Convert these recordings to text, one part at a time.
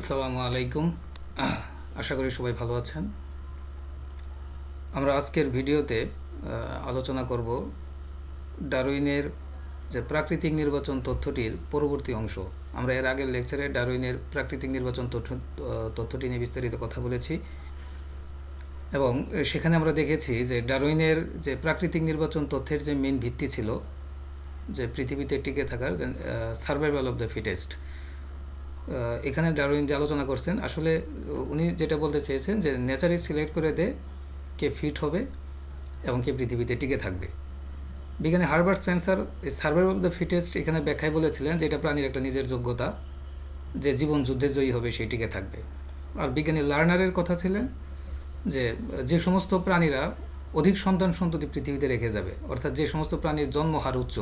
আসসালামু আলাইকুম। আশা করি সবাই ভালো আছেন। আমরা আজকের ভিডিওতে আলোচনা করব ডারউইনের যে প্রাকৃতিক নির্বাচন তথ্যটির পরবর্তী অংশ। আমরা এর আগের লেকচারে ডারউইনের প্রাকৃতিক নির্বাচন তথ্য, তথ্যটি নিয়ে বিস্তারিত কথা বলেছি। এবং সেখানে আমরা দেখেছি যে ডারউইনের যে প্রাকৃতিক নির্বাচন তথ্যের যে মেন ভিত্তি ছিল, যে পৃথিবীতে টিকে থাকার সার্ভাইভাল অফ দ্য ফিটেস্ট এখানে ডারউইন যে আলোচনা করছেন, আসলে উনি যেটা বলতে চেয়েছেন যে নেচারে সিলেক্ট করে দে কে ফিট হবে এবং কে পৃথিবীতে টিকে থাকবে। বিজ্ঞানী Herbert Spencer survive of the fittest এখানে ব্যাখ্যায় বলেছিলেন যে এটা প্রাণীর একটা নিজের যোগ্যতা, যে জীবন যুদ্ধে জয়ী হবে সেই টিকে থাকবে। আর বিজ্ঞানী লার্নারের কথা ছিলেন যে যে সমস্ত প্রাণীরা অধিক সন্তান সন্ততি পৃথিবীতে রেখে যাবে, অর্থাৎ যে সমস্ত প্রাণীর জন্মহার উচ্চ,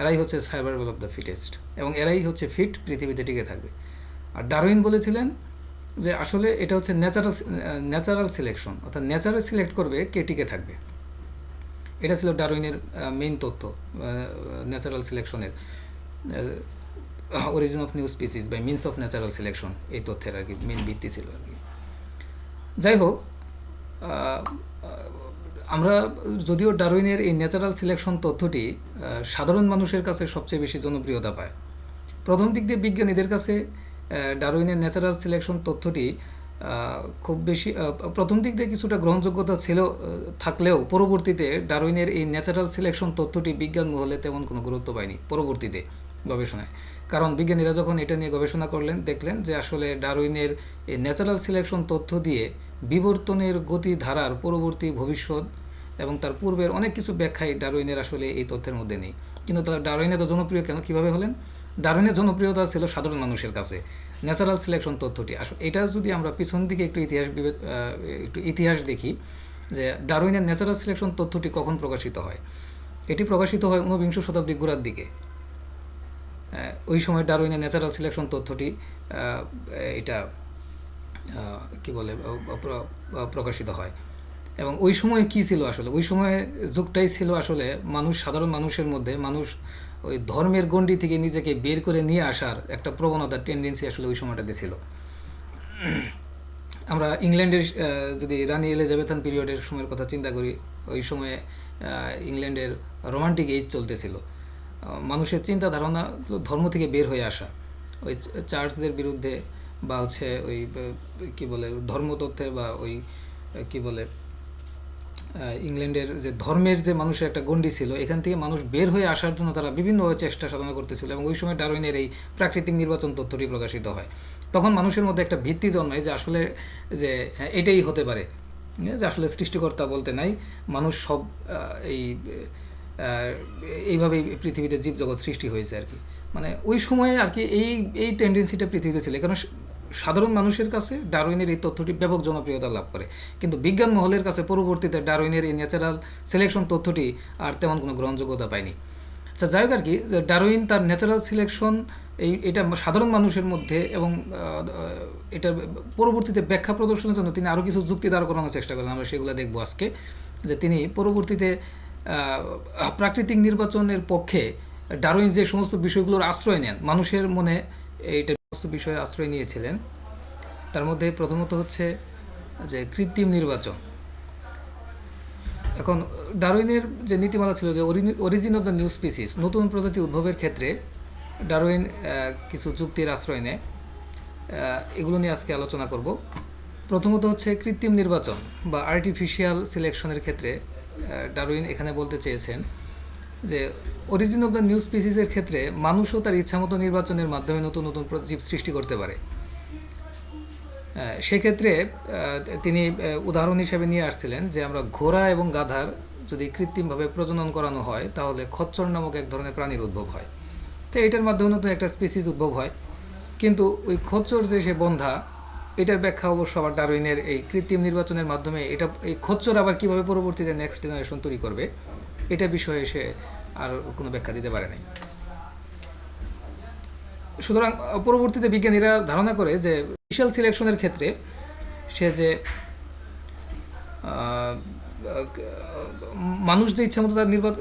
এরাই হচ্ছে সার্ভাইভাল অফ দ্য ফিটেস্ট এবং এরাই হচ্ছে ফিট, পৃথিবীতে টিকে থাকবে। আর ডারউইন বলেছিলেন যে আসলে এটা হচ্ছে ন্যাচারাল ন্যাচারাল সিলেকশন, অর্থাৎ ন্যাচারাল সিলেক্ট করবে কে টিকে থাকবে। এটা ছিল ডারউইনের মেইন তথ্য natural সিলেকশনের origin of new species by means of natural selection, এই তথ্যের আর কি মেন ভিত্তি ছিল আর কি। যাই হোক আমরা যদিও ডারউইনের এই ন্যাচারাল সিলেকশন তথ্যটি সাধারণ মানুষের কাছে সবচেয়ে বেশি জনপ্রিয়তা পায়, প্রথম দিক দিয়ে বিজ্ঞানীদের কাছে ডারউইনের ন্যাচারাল সিলেকশন তথ্যটি খুব বেশি প্রথম দিক দিয়ে কিছুটা গ্রহণযোগ্যতা ছিল থাকলেও পরবর্তীতে ডারউইনের এই ন্যাচারাল সিলেকশন তথ্যটি বিজ্ঞান মহলে তেমন কোনো গুরুত্ব পায়নি পরবর্তীতে গবেষণায়। কারণ বিজ্ঞানীরা যখন এটা নিয়ে গবেষণা করলেন, দেখলেন যে আসলে ডারউইনের এই ন্যাচারাল সিলেকশন তথ্য দিয়ে বিবর্তনের গতি ধারার পরবর্তী ভবিষ্যৎ এবং তার পূর্বের অনেক কিছু ব্যাখ্যাই ডারউইনের আসলে এই তথ্যের মধ্যে নেই। কিন্তু তার ডারউইন এত জনপ্রিয় কেন? কীভাবে হলেন? ডারউইনের জনপ্রিয়তা ছিল সাধারণ মানুষের কাছে। ন্যাচারাল সিলেকশন তথ্যটি। আসলে এটা যদি আমরা পিছন দিকে একটু ইতিহাস বিবে- একটু ইতিহাস দেখি, যে ডারউইনের ন্যাচারাল সিলেকশন তথ্যটি কখন প্রকাশিত হয়? এটি প্রকাশিত হয় ঊনবিংশ শতাব্দী গোড়ার দিকে। ওই সময় ডারউইনের ন্যাচারাল সিলেকশন তথ্যটি এটা কি বলে প্রকাশিত হয়। এবং ওই সময় কি ছিল আসলে? ওই সময়ে যুগটাই ছিল আসলে মানুষ, সাধারণ মানুষের মধ্যে মানুষ ওই ধর্মের গণ্ডি থেকে নিজেকে বের করে নিয়ে আসার একটা প্রবণতা টেন্ডেন্সি আসলে ওই সময়টাতে ছিল। আমরা ইংল্যান্ডের যদি রানী এলিজাবেথান পিরিয়ডের সময়ের কথা চিন্তা করি, ওই সময়ে ইংল্যান্ডের রোমান্টিক এজ চলতেছিল। মানুষের চিন্তা ধারণা ধর্ম থেকে বের হয়ে আসা। ওই চার্চদের বিরুদ্ধে বা হচ্ছে ওই কি বলে, ধর্মতত্ত্বের বা ওই কি বলে ইংল্যান্ডের যে ধর্মের যে মানুষের একটা গণ্ডি ছিল এখান থেকে মানুষ বের হয়ে আসার জন্য তারা বিভিন্নভাবে চেষ্টা সাধনা করতেছিল এবং ওই সময় ডারউইনের এই প্রাকৃতিক নির্বাচন তথ্যটি প্রকাশিত হয়। তখন মানুষের মধ্যে একটা ভিত্তি জন্মায় যে আসলে যে এটাই হতে পারে। হ্যাঁ, যে আসলে সৃষ্টিকর্তা বলতে নাই মানুষ সব এই এইভাবেই পৃথিবীতে জীবজগৎ সৃষ্টি হয়েছে আর কি। মানে ওই সময়ে আর কি এই এই টেন্ডেন্সিটা পৃথিবীতে ছিল। কারণ সাধারণ মানুষের কাছে ডারউইনের এই তথ্যটি ব্যাপক জনপ্রিয়তা লাভ করে। কিন্তু বিজ্ঞান মহলের কাছে পরবর্তীতে ডারউইনের এই ন্যাচারাল সিলেকশন তথ্যটি আর তেমন কোনো গ্রহণযোগ্যতা পায়নি। আচ্ছা যাই হোক আর কি, যে ডারউইন তার ন্যাচারাল সিলেকশন এই, এটা সাধারণ মানুষের মধ্যে এবং এটা পরবর্তীতে ব্যাখ্যা প্রদর্শনের জন্য তিনি আরও কিছু যুক্তি দাঁড় করানোর চেষ্টা করেন আমরা সেগুলো দেখব আজকে। যে তিনি পরবর্তীতে প্রাকৃতিক নির্বাচনের পক্ষে ডারউইন যে সমস্ত বিষয়গুলোর আশ্রয় নেন, মানুষের মনে এইটা সমস্ত বিষয়ের আশ্রয় নিয়েছিলেন। তার মধ্যে প্রথমত হচ্ছে যে কৃত্রিম নির্বাচন। এখন ডারউইনের যে নীতিমালা ছিল যে origin of the new species নতুন প্রজাতি উদ্ভবের ক্ষেত্রে ডারউইন কিছু যুক্তির আশ্রয় নেয়। এগুলো নিয়ে আজকে আলোচনা করব। প্রথমত হচ্ছে কৃত্রিম নির্বাচন বা আর্টিফিশিয়াল সিলেকশনের ক্ষেত্রে ডারউইন এখানে বলতে চেয়েছেন যে অরিজিন অব দ্য নিউ স্পিসিসের ক্ষেত্রে মানুষও তার ইচ্ছামতো নির্বাচনের মাধ্যমে নতুন নতুন জীব সৃষ্টি করতে পারে। সেক্ষেত্রে তিনি উদাহরণ হিসেবে নিয়ে আসছিলেন যে আমরা ঘোড়া এবং গাধার যদি কৃত্রিমভাবে প্রজনন করানো হয়, তাহলে খচ্চর নামক এক ধরনের প্রাণীর উদ্ভব হয়। তো এটার মাধ্যমে নতুন একটা স্পিসিস উদ্ভব হয়। কিন্তু ওই খচ্চর যে সে বন্ধা, এটার ব্যাখ্যা অবশ্য আবার ডারউইনের এই কৃত্রিম নির্বাচনের মাধ্যমে এটা, এই খচ্চর আবার কীভাবে পরবর্তীতে নেক্সট জেনারেশন তৈরি করবে এটা বিষয়ে সে আর কোনো ব্যাখ্যা দিতে পারে নাই। সুতরাং পরবর্তীতে বিজ্ঞানীরা ধারণা করে যে স্পেশাল সিলেকশনের ক্ষেত্রে সে যে মানুষ যে ইচ্ছামতো তার নির্বাচন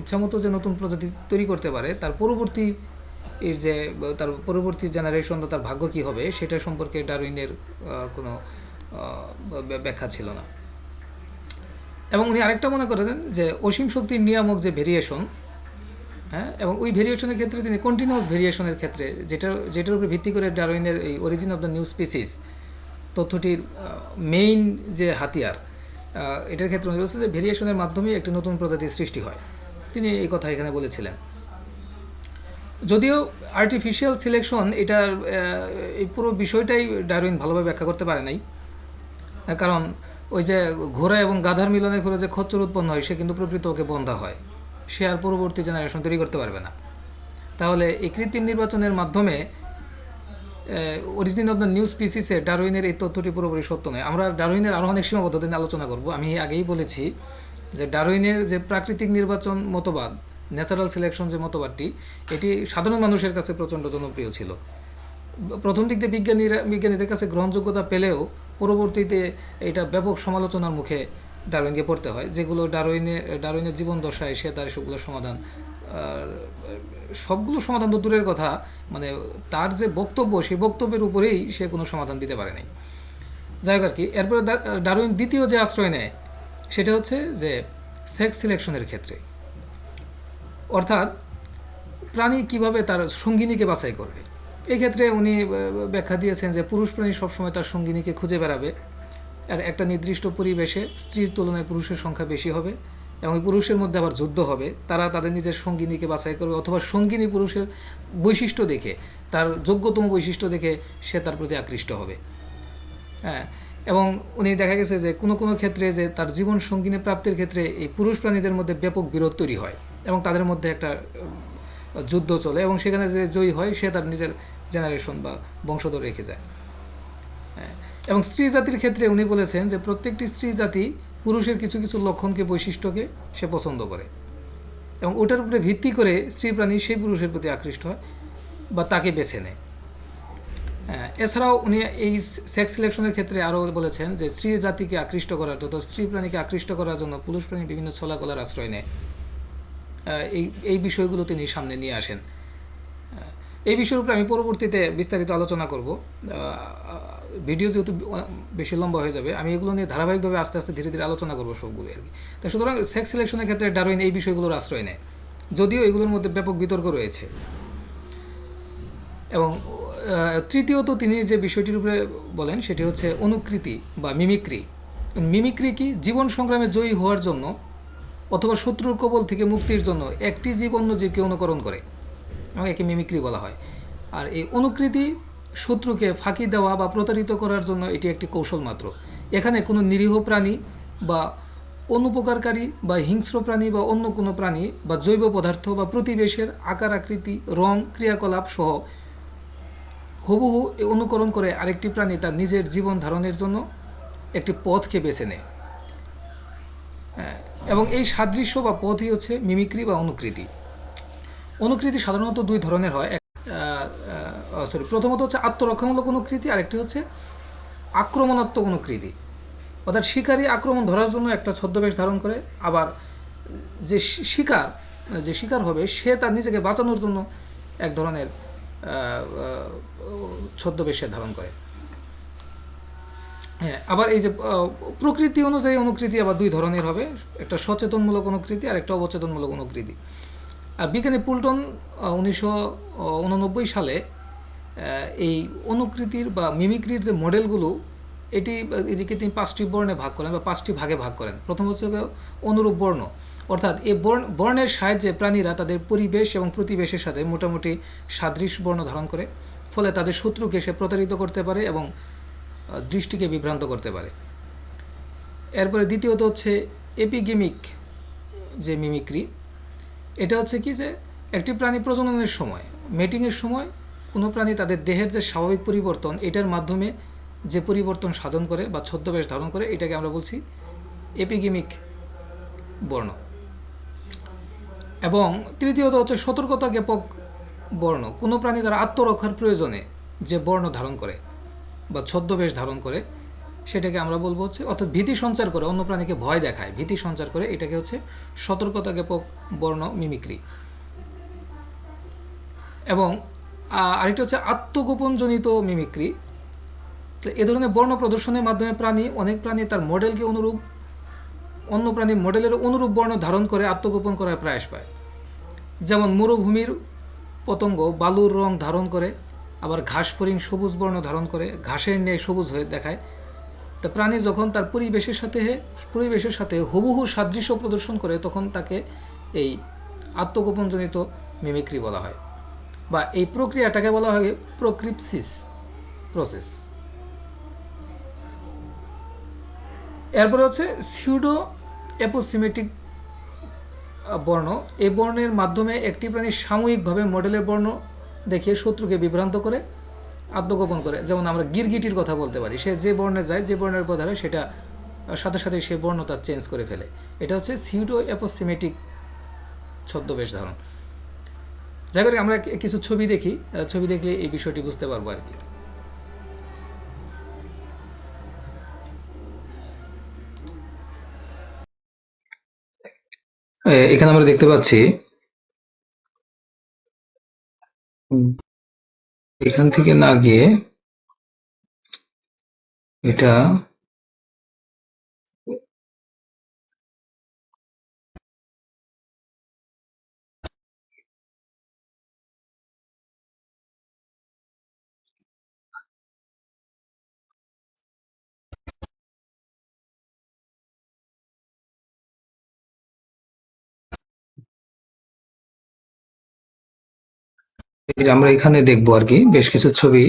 ইচ্ছামতো যে নতুন প্রজাতি তৈরি করতে পারে, তার পরবর্তী এর যে, তার পরবর্তী জেনারেশন বা তার ভাগ্য কী হবে, সেটা সম্পর্কে ডারউইনের কোনো ব্যাখ্যা ছিল না। এবং উনি আরেকটা মনে করেন যে অসীম শক্তির নিয়ামক যে ভেরিয়েশন হ্যাঁ এবং ওই ভেরিয়েশনের ক্ষেত্রে তিনি কন্টিনিউয়াস ভেরিয়েশনের ক্ষেত্রে যেটা, যেটার উপরে ভিত্তি করে ডারউইনের এই origin of the new species তথ্যটির main যে হাতিয়ার এটার ক্ষেত্রে উনি বলছেন যে ভেরিয়েশনের মাধ্যমেই একটি নতুন প্রজাতির সৃষ্টি হয়। তিনি এই কথা এখানে বলেছিলেন। যদিও আর্টিফিশিয়াল সিলেকশন এটার এই পুরো বিষয়টাই ডারউইন ভালোভাবে ব্যাখ্যা করতে পারে নাই, কারণ ওই যে ঘোড়া এবং গাধার মিলনের ফলে যে খচ্চর উৎপন্ন হয়, সে কিন্তু প্রকৃত ওকে বন্ধা হয়। সে আর পরবর্তী জেনারেশন তৈরি করতে পারবে না। তাহলে এই কৃত্রিম নির্বাচনের মাধ্যমে অরিজিন অফ দ্য নিউ স্পিসিসে ডারউইনের এই তথ্যটি পুরোপুরি সত্য নয়। আমরা ডারউইনের আরও অনেক সীমাবদ্ধতা নিয়ে আলোচনা করব। আমি আগেই বলেছি যে ডারউইনের যে প্রাকৃতিক নির্বাচন মতবাদ ন্যাচারাল সিলেকশন যে মতবাদটি, এটি সাধারণ মানুষের কাছে প্রচণ্ড জনপ্রিয় ছিল। প্রথম দিক দিয়ে বিজ্ঞানীরা বিজ্ঞানীদের কাছে গ্রহণযোগ্যতা পেলেও পরবর্তীতে এটা ব্যাপক সমালোচনার মুখে ডারউইনকে পড়তে হয়, যেগুলো ডারউইনের ডারউইনের জীবন দশায় সে তার সেগুলো সমাধান সবগুলো সমাধান তো দূরের কথা মানে তার যে বক্তব্য, সেই বক্তব্যের উপরেই সে কোনো সমাধান দিতে পারে নাই যাই হোক আর কি, এরপরে ডা- ডারউইন দ্বিতীয় যে আশ্রয় নেয়, সেটা হচ্ছে যে সেক্স সিলেকশনের ক্ষেত্রে। অর্থাৎ প্রাণী কীভাবে তার সঙ্গিনীকে বাছাই করবে? এই ক্ষেত্রে উনি ব্যাখ্যা দিয়েছেন যে পুরুষ প্রাণী সবসময় তার সঙ্গিনীকে খুঁজে বেড়াবে। আর একটা নির্দিষ্ট পরিবেশে স্ত্রীর তুলনায় পুরুষের সংখ্যা বেশি হবে এবং পুরুষের মধ্যে আবার যুদ্ধ হবে। তারা তাদের নিজের সঙ্গিনীকে বাছাই করবে অথবা সঙ্গিনী পুরুষের বৈশিষ্ট্য দেখে, তার যোগ্যতম বৈশিষ্ট্য দেখে সে তার প্রতি আকৃষ্ট হবে। হ্যাঁ এবং উনি দেখা গেছে যে কোনো কোনো ক্ষেত্রে যে তার জীবন সঙ্গিনী প্রাপ্তির ক্ষেত্রে এই পুরুষ প্রাণীদের মধ্যে ব্যাপক বিরোধ তৈরি হয় এবং তাদের মধ্যে একটা যুদ্ধ চলে এবং সেখানে যে জয়ী হয়, সে তার নিজের জেনারেশন বা বংশধর রেখে যায়। হ্যাঁ, এবং স্ত্রী জাতির ক্ষেত্রে উনি বলেছেন যে প্রত্যেকটি স্ত্রী জাতি পুরুষের কিছু কিছু লক্ষণকে বৈশিষ্ট্যকে সে পছন্দ করে। এবং ওটার উপরে ভিত্তি করে স্ত্রী প্রাণী সেই পুরুষের প্রতি আকৃষ্ট হয় বা তাকে বেছে নেয়। হ্যাঁ, এছাড়াও উনি এই সেক্স সিলেকশনের ক্ষেত্রে আরও বলেছেন যে স্ত্রী জাতিকে আকৃষ্ট করার জন্য স্ত্রী প্রাণীকে আকৃষ্ট করার জন্য পুরুষ প্রাণী বিভিন্ন ছলাকলার আশ্রয় নেয়। আহ, এই এই বিষয়গুলো তিনি সামনে নিয়ে আসেন। এই বিষয়ের উপরে আমি পরবর্তীতে বিস্তারিত আলোচনা করব। ভিডিও যেহেতু বেশি লম্বা হয়ে যাবে, আমি এগুলো নিয়ে ধারাবাহিকভাবে আস্তে আস্তে ধীরে ধীরে আলোচনা করব সবগুলো আর কি। তো সুতরাং সেক্স সিলেকশনের ক্ষেত্রে ডারউইন এই বিষয়গুলোর আশ্রয় নেয়। যদিও এগুলোর মধ্যে ব্যাপক বিতর্ক রয়েছে। এবং তৃতীয়ত তিনি যে বিষয়টির উপরে বলেন সেটি হচ্ছে অনুকৃতি বা মিমিক্রি মিমিক্রি কি? জীবন সংগ্রামে জয়ী হওয়ার জন্য অথবা শত্রুর কবল থেকে মুক্তির জন্য একটি জীব অন্য জীবকে অনুকরণ করে। একে মিমিক্রি বলা হয়। আর এই অনুকৃতি শত্রুকে ফাঁকি দেওয়া বা প্রতারিত করার জন্য এটি একটি কৌশল মাত্র। এখানে কোনো নিরীহ প্রাণী বা অনুপকারকারী বা হিংস্র প্রাণী বা অন্য কোনো প্রাণী বা জৈব পদার্থ বা প্রতিবেশের আকার আকৃতি রং ক্রিয়াকলাপ সহ হুবহু অনুকরণ করে আরেকটি প্রাণী তার নিজের জীবন ধারণের জন্য একটি পথকে বেছে নেয়। হ্যাঁ, এবং এই সাদৃশ্য বা পথই হচ্ছে মিমিক্রি বা অনুকৃতি। অনুকৃতি সাধারণত দুই ধরনের হয়। এক সরি প্রথমত হচ্ছে আত্মরক্ষামূলক অনুকৃতি, আরেকটি হচ্ছে আক্রমণাত্মক অনুকৃতি। অর্থাৎ শিকারী আক্রমণ ধরার জন্য একটা ছদ্মবেশ ধারণ করে, আবার যে শিকার যে শিকার হবে, সে তার নিজেকে বাঁচানোর জন্য এক ধরনের ছদ্মবেশ সে ধারণ করে। হ্যাঁ আবার এই যে প্রকৃতি অনুযায়ী অনুকৃতি আবার দুই ধরনের হবে, একটা সচেতনমূলক অনুকৃতি আর একটা অবচেতনমূলক অনুকৃতি। বিজ্ঞানী পুলটন উনিশশো উননব্বই সালে এই অনুকৃতির বা মিমিক্রির যে মডেলগুলো, এটি এদিকে তিনি পাঁচটি বর্ণে ভাগ করেন বা পাঁচটি ভাগে ভাগ করেন। প্রথম হচ্ছে অনুরূপ বর্ণ। অর্থাৎ এই বর্ণ, বর্ণের সাহায্যে প্রাণীরা তাদের পরিবেশ এবং প্রতিবেশের সাথে মোটামুটি সাদৃশ্য বর্ণ ধারণ করে, ফলে তাদের শত্রুকে সে প্রতারিত করতে পারে এবং দৃষ্টিকে বিভ্রান্ত করতে পারে। এরপরে দ্বিতীয়ত হচ্ছে এপিগেমিক যে মিমিক্রি এটা হচ্ছে কি যে একটি প্রাণী প্রজননের সময় মেটিংয়ের সময় কোনো প্রাণী তাদের দেহের যে স্বাভাবিক পরিবর্তন, এটার মাধ্যমে যে পরিবর্তন সাধন করে বা ছদ্মবেশ ধারণ করে, এটাকে আমরা বলছি এপিগেমিক বর্ণ। এবং তৃতীয়ত হচ্ছে সতর্কতা জ্ঞাপক বর্ণ। কোনো প্রাণী তার আত্মরক্ষার প্রয়োজনে যে বর্ণ ধারণ করে বা ছদ্মবেশ ধারণ করে সেটাকে আমরা বলব হচ্ছে, অর্থাৎ ভীতি সঞ্চার করে, অন্য প্রাণীকে ভয় দেখায়। ভীতি সঞ্চার করে এটাকে হচ্ছে সতর্কতা জ্ঞাপক বর্ণ মিমিক্রি। এবং আরেকটা হচ্ছে আত্মগোপনজনিত মিমিক্রি। তো এ ধরনের বর্ণ প্রদর্শনের মাধ্যমে প্রাণী, অনেক প্রাণী তার মডেলকে অনুরূপ, অন্য প্রাণীর মডেলের অনুরূপ বর্ণ ধারণ করে আত্মগোপন করার প্রয়াস পায়। যেমন মরুভূমির পতঙ্গ বালুর রং ধারণ করে, আবার ঘাস ফড়িং সবুজ বর্ণ ধারণ করে, ঘাসের ন্যায় সবুজ হয়ে দেখায়। তা প্রাণী যখন তার পরিবেশের সাথে পরিবেশের সাথে হুবহু সাদৃশ্য প্রদর্শন করে, তখন তাকে এই আত্মগোপনজনিত মিমিক্রি বলা হয় বা এই প্রক্রিয়াটাকে বলা হয় প্রক্রিপসিস প্রসেস এরপরে হচ্ছে সিউডো অ্যাপোসিমেটিক বর্ণ। এই বর্ণের মাধ্যমে একটি প্রাণী সাময়িকভাবে মডেলের বর্ণ দেখিয়ে শত্রুকে বিভ্রান্ত করে আত্মগোপন করে। যেমন আমরা গিরগিটির কথা বলতে পারি। সে যে বর্ণে যায়, যে বর্ণের বোধারে সেটা সাথে সাথে সে বর্ণ তার চেঞ্জ করে ফেলে। এটা হচ্ছে সিউডো অ্যাপোসিমেটিক ছদ্মবেশ ধারণ। যাই করে আমরা কিছু ছবি দেখি। ছবি দেখলে এই বিষয়টি বুঝতে পারব আর কি। এখানে আমরা দেখতে পাচ্ছি এখান থেকে না গিয়ে এটা আমরা এখানে দেখব আর কি বেশ কিছু ছবি।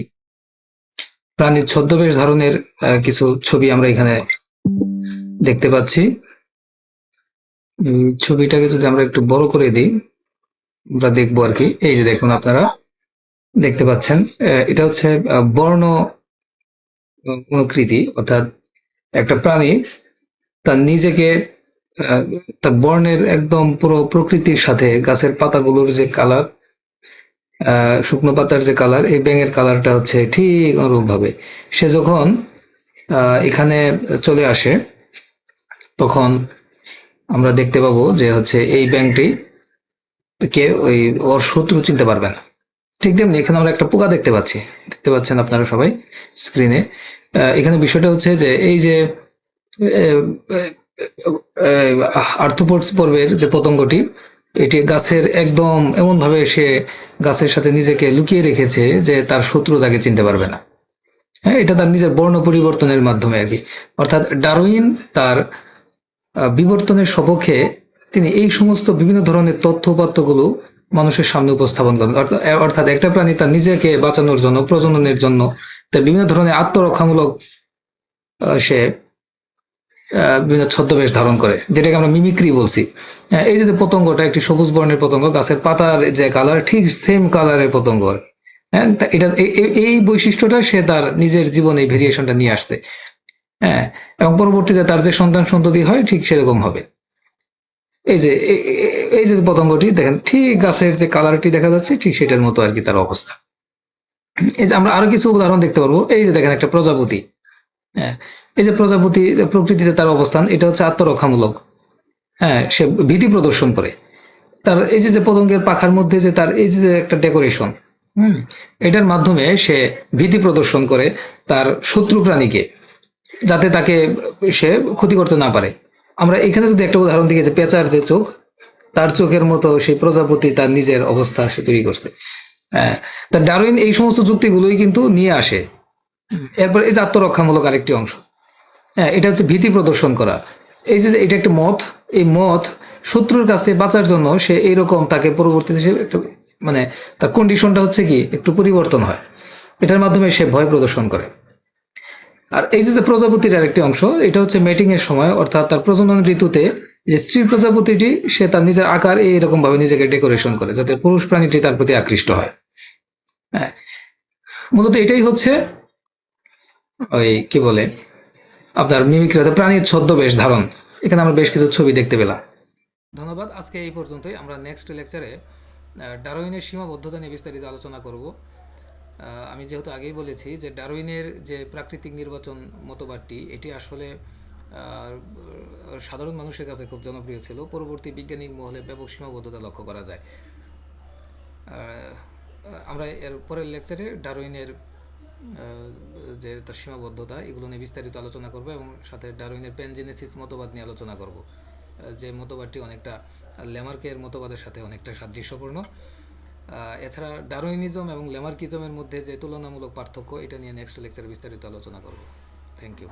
প্রাণীর ছদ্মবেশ ধারণের আহ, কিছু ছবি আমরা এখানে দেখতে পাচ্ছি। ছবিটাকে যদি আমরা একটু বড় করে দিই আমরা দেখব আর কি। এই যে দেখুন আপনারা দেখতে পাচ্ছেন এটা হচ্ছে বর্ণ অনুকৃতি অর্থাৎ একটা প্রাণী তার নিজেকে তার বর্ণের একদম পুরো প্রকৃতির সাথে গাছের পাতাগুলোর যে কালার শুকনো পাতার যে কালার এই ব্যাঙের কালারটা হচ্ছে ঠিক অনুরূপ ভাবে সে যখন এখানে চলে আসে, তখন আমরা দেখতে পাবো যে হচ্ছে এই ব্যাংকটি কে ওই ওর শত্রু চিনতে পারবে না। ঠিক তেমনি এখানে আমরা একটা পোকা দেখতে পাচ্ছি। দেখতে পাচ্ছেন আপনারা সবাই স্ক্রিনে এখানে বিষয়টা হচ্ছে যে এই যে আর্থোপোডস পর্বের যে পতঙ্গটি এটি গাছের একদম এমন ভাবে সে গাছের সাথে নিজেকে লুকিয়ে রেখেছে যে তার শত্রু তাকে চিনতে পারবে না। হ্যাঁ এটা তার নিজের বর্ণ পরিবর্তনের মাধ্যমে আর কি। অর্থাৎ ডারউইন তার বিবর্তনের সপক্ষে তিনি এই সমস্ত বিভিন্ন ধরনের তথ্য তথ্যপাত্রগুলো মানুষের সামনে উপস্থাপন করেন। অর্থ- অর্থাৎ একটা প্রাণী তার নিজেকে বাঁচানোর জন্য, প্রজননের জন্য, তার বিভিন্ন ধরনের আত্মরক্ষামূলক সে বিভিন্ন ছদ্মবেশ ধারণ করে, যেটাকে আমরা মিমিক্রি বলছি। এই যে পতঙ্গটা, একটি সবুজ বর্ণের পতঙ্গ, গাছের পাতার যে কালার ঠিক সেম কালারের পতঙ্গ। হ্যাঁ এটা এই বৈশিষ্ট্যটা সে তার নিজের জীবনে এই ভেরিয়েশনটা নিয়ে আসছে। হ্যাঁ এবং পরবর্তীতে তার যে সন্তান সন্ততি হয়, ঠিক সেরকম হবে। এই যে এই যে পতঙ্গটি, দেখেন, ঠিক গাছের যে কালারটি দেখা যাচ্ছে, ঠিক সেটার মতো আর কি তার অবস্থা। এই যে আমরা আরও কিছু উদাহরণ দেখতে পারব। এই যে দেখেন একটা প্রজাপতি। হ্যাঁ এই যে প্রজাপতি, প্রকৃতিতে তার অবস্থান, এটা হচ্ছে আত্মরক্ষামূলক। হ্যাঁ সে ভীতি প্রদর্শন করে। তার এই যে যে পতঙ্গের পাখার মধ্যে যে তার এই যে একটা ডেকোরেশন হুম, এটার মাধ্যমে সে ভীতি প্রদর্শন করে তার শত্রু প্রাণীকে, যাতে তাকে সে ক্ষতি করতে না পারে। আমরা এখানে যদি একটা উদাহরণ দিকে যে পেঁচার যে চোখ, তার চোখের মতো সেই প্রজাপতি তার নিজের অবস্থা সে তৈরি করছে। হ্যাঁ তা ডারউইন এই সমস্ত যুক্তিগুলোই কিন্তু নিয়ে আসে। এরপর এই যে আত্মরক্ষামূলক আরেকটি অংশ। হ্যাঁ এটা হচ্ছে ভীতি প্রদর্শন করা। এই যে এটা একটা মত, এই মত শত্রুর কাছ থেকে বাঁচার জন্য সে এইরকম তাকে পরবর্তীতে সে একটু মানে তার কন্ডিশনটা হচ্ছে কি, একটু পরিবর্তন হয়। এটার মাধ্যমে সে ভয় প্রদর্শন করে। আর এই যে প্রজাপতির আরেকটি অংশ, এটা হচ্ছে মেটিং এর সময়, অর্থাৎ তার প্রজনন ঋতুতে যে স্ত্রী প্রজাপতিটি, সে তার নিজের আকার এইরকম ভাবে নিজেকে ডেকোরেশন করে, যাতে পুরুষ প্রাণীটি তার প্রতি আকৃষ্ট হয়। হ্যাঁ মূলত এটাই হচ্ছে ওই, কি বলে আপনার মিমিক্রি অর্থাৎ প্রাণীর ছদ্মবেশ ধারণ। এখানে আমরা বেশ কিছু ছবি দেখতে পেলাম। ধন্যবাদ আজকে এই পর্যন্তই। আমরা নেক্সট লেকচারে ডারোইনের সীমাবদ্ধতা নিয়ে বিস্তারিত আলোচনা করব। আমি যেহেতু আগেই বলেছি যে ডারউইনের যে প্রাকৃতিক নির্বাচন মতবাদটি এটি আসলে সাধারণ মানুষের কাছে খুব জনপ্রিয় ছিল। পরবর্তী বৈজ্ঞানিক মহলে ব্যাপক সীমাবদ্ধতা লক্ষ্য করা যায়। আমরা এর পরের লেকচারে ডারউইনের আহ, যে তার সীমাবদ্ধতা, এগুলো নিয়ে বিস্তারিত আলোচনা করব এবং সাথে ডারউইনের প্যানজেনেসিস মতবাদ নিয়ে আলোচনা করব। যে মতবাদটি অনেকটা লেমার্কের মতবাদের সাথে অনেকটা সাদৃশ্যপূর্ণ। এছাড়া ডারউইনিজম এবং লেমার্কিজমের মধ্যে যে তুলনামূলক পার্থক্য, এটা নিয়ে নেক্সট লেকচারে বিস্তারিত আলোচনা করব। Thank you